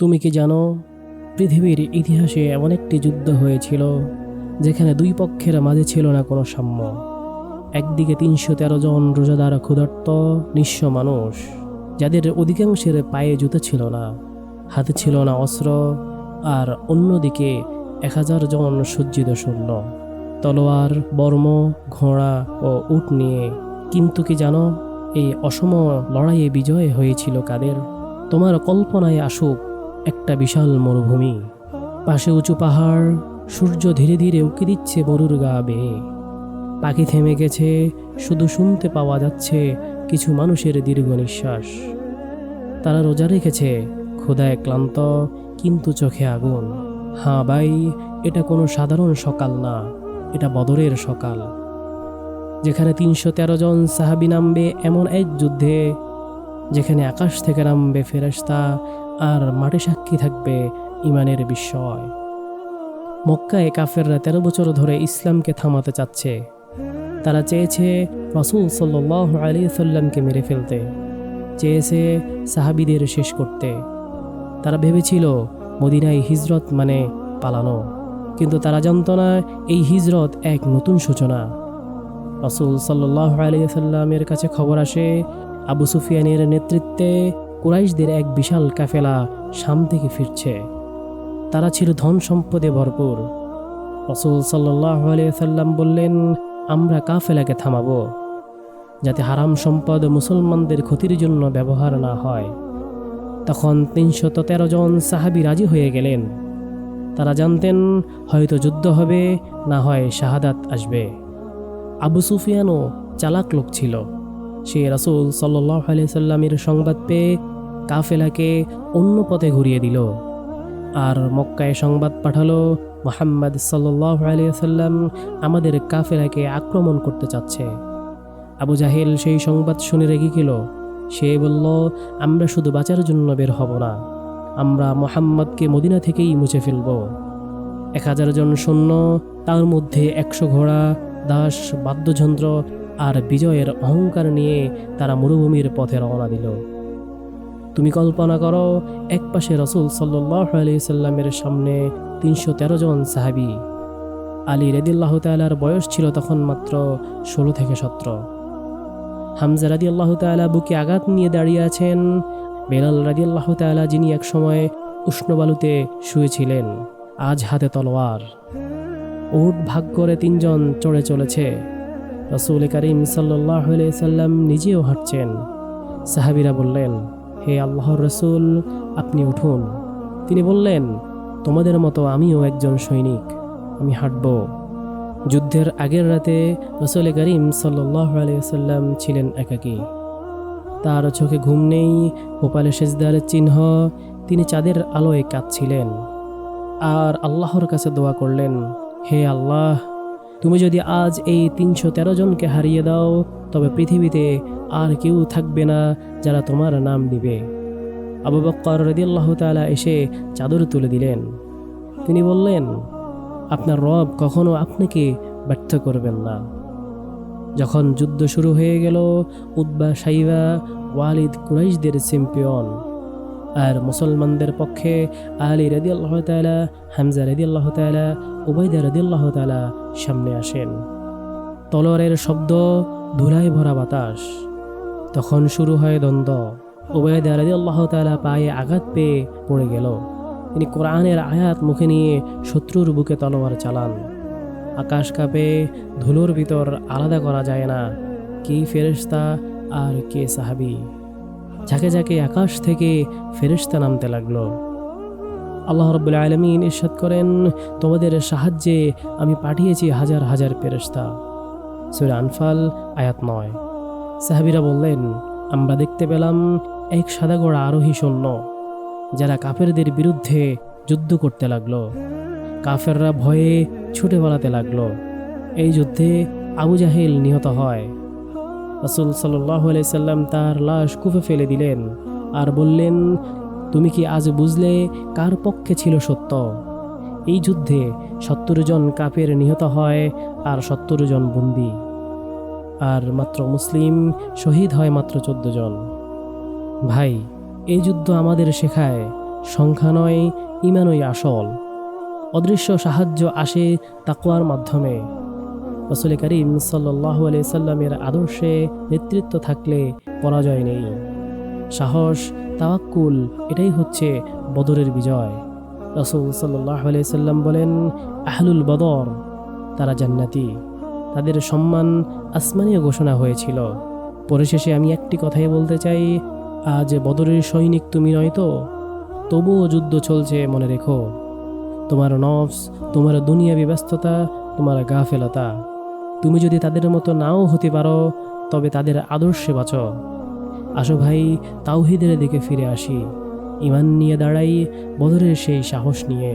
তুমি কি জানো, পৃথিবীর ইতিহাসে এমন একটি যুদ্ধ হয়েছিল, যেখানে দুই পক্ষের মাঝে ছিল না কোনো সাম্য। একদিকে তিনশো তেরো জন রোজাদার ক্ষুধার্ত, নিঃস্ব মানুষ, যাদের অধিকাংশের পায়ে জুতো ছিল না, হাতে ছিল না অস্ত্র, আর অন্যদিকে এক হাজার জন সজ্জিত সৈন্য। তলোয়ার, বর্ম, ঘোড়া ও উট নিয়ে, কিন্তু কি জানো, এই অসম লড়াইয়ে বিজয় হয়েছিল কাদের? তোমার কল্পনায় আসুক একটা বিশাল মরুভূমি। পাশে উঁচু পাহাড়, সূর্য ধীরে ধীরে উকি দিচ্ছে মরুর গা বেয়ে। পাখি থেমে গেছে, শুধু শুনতে পাওয়া যাচ্ছে কিছু মানুষের দীর্ঘ নিঃশ্বাস। তারা রোজা রেখেছে ক্ষুদায় ক্লান্ত, কিন্তু চোখে আগুন। হাঁ ভাই, এটা কোনো সাধারণ সকাল না, এটা বদরের সকাল। যেখানে তিনশো তেরো জন সাহাবি নামবে এমন এক যুদ্ধে, যেখানে আকাশ থেকে নামবে ফেরেশতা আর মাটি সাক্ষী থাকবে ইমানের বিস্ময় মক্কায় কাফেররা তেরো বছর ধরে ইসলামকে থামাতে চাচ্ছে। তারা চেয়েছে রসুল সাল্লাহ আলী সাল্লামকে মেরে ফেলতে। চেয়েছে সাহাবিদের শেষ করতে। তারা ভেবেছিল, মদিনায় হিজরত মানে পালানো। কিন্তু তারা জানত না, এই হিজরত এক নতুন সূচনা। রসুল সাল্লাহ আলী সাল্লামের কাছে খবর আসে, আবু সুফিয়ানের নেতৃত্বে কুরাইশদের এক বিশাল কাফেলা শাম থেকে ফিরছে। তারা ছিল ধন সম্পদে ভরপুর। রসুল সাল্লাহ সাল্লাম বললেন, আমরা কাফেলাকে থামাবো, যাতে হারাম সম্পদ মুসলমানদের ক্ষতির জন্য ব্যবহার না হয়। তখন তিনশত তেরো জন সাহাবি রাজি হয়ে গেলেন। তারা জানতেন, হয়তো যুদ্ধ হবে, না হয় শাহাদাত আসবে। আবু সুফিয়ানও চালাক লোক ছিল। সে রাসুল সাল্লাহ সাল্লামের সংবাদ পেয়ে কাফেলাকে অন্য পথে ঘুরিয়ে দিল। আর মক্কায় সংবাদ পাঠালো, মোহাম্মদ সাল্লাহ সাল্লাম আমাদের কাফেলাকে আক্রমণ করতে চাচ্ছে। আবু জাহেল সেই সংবাদ শুনে রেগে গেল। সে বলল, আমরা শুধু বাঁচার জন্য বের হব না, আমরা মোহাম্মদকে মদিনা থেকেই মুছে ফেলব। এক হাজার জন সৈন্য, তার মধ্যে একশো ঘোড়া, দাস, বাদ্যযন্ত্র আর বিজয়ের অহংকার নিয়ে তারা মরুভূমির পথে রওনা দিল। তুমি কল্পনা করো এক পাশে রসুল সাল্লাহ সাল্লামের সামনে তিনশো তেরো জন সাহাবি। আলী রেদিল্লাহ তালার বয়স ছিল তখন মাত্র ষোলো থেকে সতেরো। হামজা রাদি আল্লাহ তালা বুকে আঘাত নিয়ে দাঁড়িয়ে আছেন। বেলাল রাদি আল্লাহ তালা যিনি একসময় উষ্ণ বালুতে শুয়েছিলেন, আজ হাতে তলোয়ার। উট ভাগ করে তিনজন চড়ে চলেছে। রসুল করিম সাল্লাহ সাল্লাম নিজেও হাঁটছেন। সাহাবিরা বললেন, হে আল্লাহর রসুল, আপনি উঠুন। তিনি বললেন, তোমাদের মতো আমিও একজন সৈনিক, আমি হাঁটব। যুদ্ধের আগের রাতে রসুল করিম সাল্লাহ সাল্লাম ছিলেন একাকী। তার চোখে ঘুম নেই গোপালে সেজদার চিহ্ন, তিনি চাঁদের আলোয় কাঁদছিলেন। আর আল্লাহর কাছে দোয়া করলেন, হে আল্লাহ তুমি যদি আজ এই তিনশো তেরো জনকে হারিয়ে দাও, তবে পৃথিবীতে আর কেউ থাকবে না যারা তোমার নাম দিবে। আবু বক্কর রদিয়াল্লাহ তালা এসে চাদর তুলে দিলেন। তিনি বললেন, আপনার রব কখনো আপনাকে ব্যর্থ করবেন না। যখন যুদ্ধ শুরু হয়ে গেল উদ্বা সাইবা, ওয়ালিদ কুরাইশদের চ্যাম্পিয়ন আর মুসলমানদের পক্ষে আলী রদি আল্লাহ তালা হামজা রদি আল্লাহ তালা উবাইদা রদি আল্লাহ তালা সামনে আসেন। তলোয়ারের শব্দ ধুলায় ভরা বাতাস। তখন শুরু হয় দ্বন্দ্ব। উবাইদা রদি আল্লাহ তালা পায়ে আঘাত পেয়ে পড়ে গেল। তিনি কোরআনের আয়াত মুখে নিয়ে শত্রুর বুকে তলোয়ার চালান। আকাশ কাঁপে, ধুলোর ভিতর আলাদা করা যায় না। কে ফেরেশতা আর কে সাহাবি? ঝাঁকে ঝাঁকে আকাশ থেকে ফেরেশতা নামতে লাগল। আল্লাহ রব্বুল আলমিন ইরশাদ করেন, তোমাদের সাহায্যে আমি পাঠিয়েছি হাজার হাজার ফেরেশতা। সুরে আনফাল, আয়াত নয়। সাহাবিরা বললেন, আমরা দেখতে পেলাম এক সাদা গোড়া আরোহী সৈন্য, যারা কাফেরদের বিরুদ্ধে যুদ্ধ করতে লাগল। কাফেররা ভয়ে ছুটে পালাতে লাগল। এই যুদ্ধে আবু জাহেল নিহত হয়। রসুল সাল্লাহ সাল্লাম তার লাশ কুফে ফেলে দিলেন আর বললেন তুমি কি আজ বুঝলে কার পক্ষে ছিল সত্য? এই যুদ্ধে সত্তর জন কাপের নিহত হয় আর সত্তর জন বন্দী। আর মাত্র মুসলিম শহীদ হয় মাত্র চোদ্দ জন। ভাই, এই যুদ্ধ আমাদের শেখায় সংখ্যা নয়, ইমানই আসল। অদৃশ্য সাহায্য আসে তাকওয়ার মাধ্যমে। রসুল করিম সাল্লাহ আলিয়া সাল্লামের আদর্শে নেতৃত্ব থাকলে পরাজয় নেই। সাহস, তাওয়াক্কুল, এটাই হচ্ছে বদরের বিজয়। রসুল সাল্লাহ সাল্লাম বলেন, আহলুল বদর, তারা জান্নাতি। তাদের সম্মান আসমানীয় ঘোষণা হয়েছিল। পরিশেষে আমি একটি কথাই বলতে চাই, আজ বদরের সৈনিক তুমি নয় তো? তবুও যুদ্ধ চলছে, মনে রেখো। তোমার নফস, তোমার দুনিয়াবি ব্যস্ততা, তোমার গাফেলতা। তুমি যদি তাদের মতো নাও হতে পারো, তবে তাদের আদর্শে বাঁচো। আসো ভাই তাওহিদের দিকে ফিরে আসি। ইমান নিয়ে দাঁড়াই বদরের সেই সাহস নিয়ে।